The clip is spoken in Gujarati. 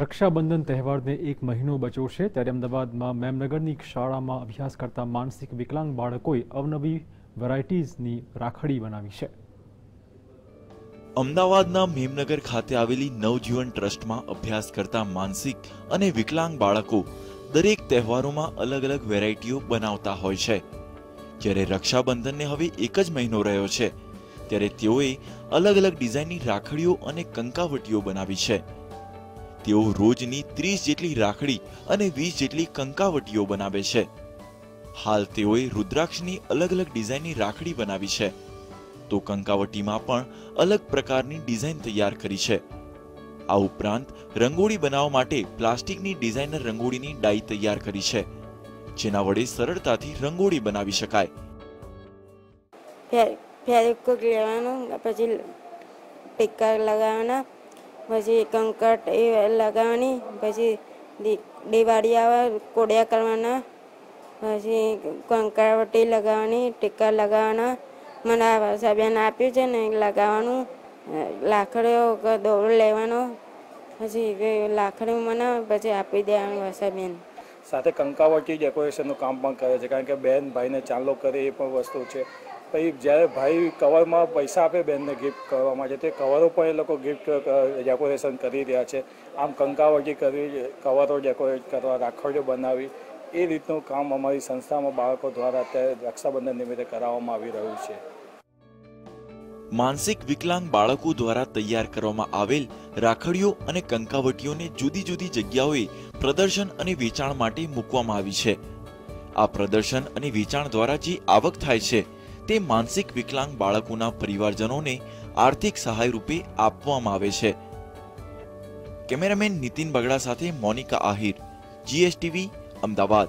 રક્ષાબંધન તહેવારને એક મહિનો બચ્યો છે ત્યારે અમદાવાદમાં મેમનગરની શાળામાં અભ્યાસ કરતા માનસિક વિકલાંગ બાળકોએ અવનવી વેરાયટીઝની રાખડી બનાવી છે. અમદાવાદના મેમનગર ખાતે આવેલી નવજીવન ટ્રસ્ટમાં અભ્યાસ કરતા માનસિક અને વિકલાંગ બાળકો દરેક તહેવારોમાં અલગ અલગ વેરાયટીઓ બનાવતા હોય છે. જ્યારે રક્ષાબંધનને હવે એક જ મહિનો રહ્યો છે, ત્યારે તેઓએ અલગ અલગ ડિઝાઇનની રાખડીઓ અને કંકાવટીઓ બનાવી છે. તેઓ રોજની ત્રીસ જેટલી રાખડી અને વીસ જેટલી કંકાવટીઓ બનાવે છે. હાલ તેઓએ રુદ્રાક્ષની અલગ અલગ ડિઝાઇનની રાખડી બનાવી છે. તો કંકાવટીમાં પણ અલગ પ્રકારની ડિઝાઇન તૈયાર કરી છે. આ ઉપરાંત રંગોળી બનાવવા માટે પ્લાસ્ટિકની ડિઝાઇનર રંગોળીની ડાઈ તૈયાર કરી છે, જેના વડે સરળતાથી રંગોળી બનાવી શકાય. ફેર ફેવિક્વિક લેવાનું, પછી ટીકા લગાવવાના પછી કંકટ એ લગાવવાની, પછી દિવાળી આવે કોડિયા કરવાના, પછી કંકાવટી લગાવવાની, ટીકા લગાવવાના. મને વરસાબેન આપ્યું છે ને લગાવવાનું લાકડીઓ દોડ લેવાનો, પછી લાકડીઓ મને પછી આપી દેવાનું વસાબેન સાથે કંકાવટી ડેકોરેશનનું કામ પણ કરે છે, કારણ કે બેન ભાઈને ચાંદલો કરે એ પણ વસ્તુ છે. પછી જ્યારે ભાઈ કવરમાં પૈસા આપે બેનને ગિફ્ટ કરવા માટે, તે કવરો પણ એ લોકો ગિફ્ટ ડેકોરેશન કરી રહ્યા છે. આમ કંકાવટી કરવી કવરો ડેકોરેટ કરવા, રાખડીઓ બનાવી. એ રીતનું કામ અમારી સંસ્થામાં બાળકો દ્વારા અત્યારે રક્ષાબંધન નિમિત્તે કરાવવામાં આવી રહ્યું છે. માનસિક વિકલાંગ બાળકો દ્વારા તૈયાર કરવામાં આવેલ રાખડીઓ અને કંકાવટીઓને જુદી જુદી જગ્યાઓએ પ્રદર્શન અને વેચાણ માટે મૂકવામાં આવી છે. આ પ્રદર્શન અને વેચાણ દ્વારા જે આવક થાય છે તે માનસિક વિકલાંગ બાળકોના પરિવારજનોને આર્થિક સહાય રૂપે આપવામાં આવે છે. કેમેરામેન નીતિન બગડા સાથે મોનિકા આહિર જીએસટીવી અમદાવાદ.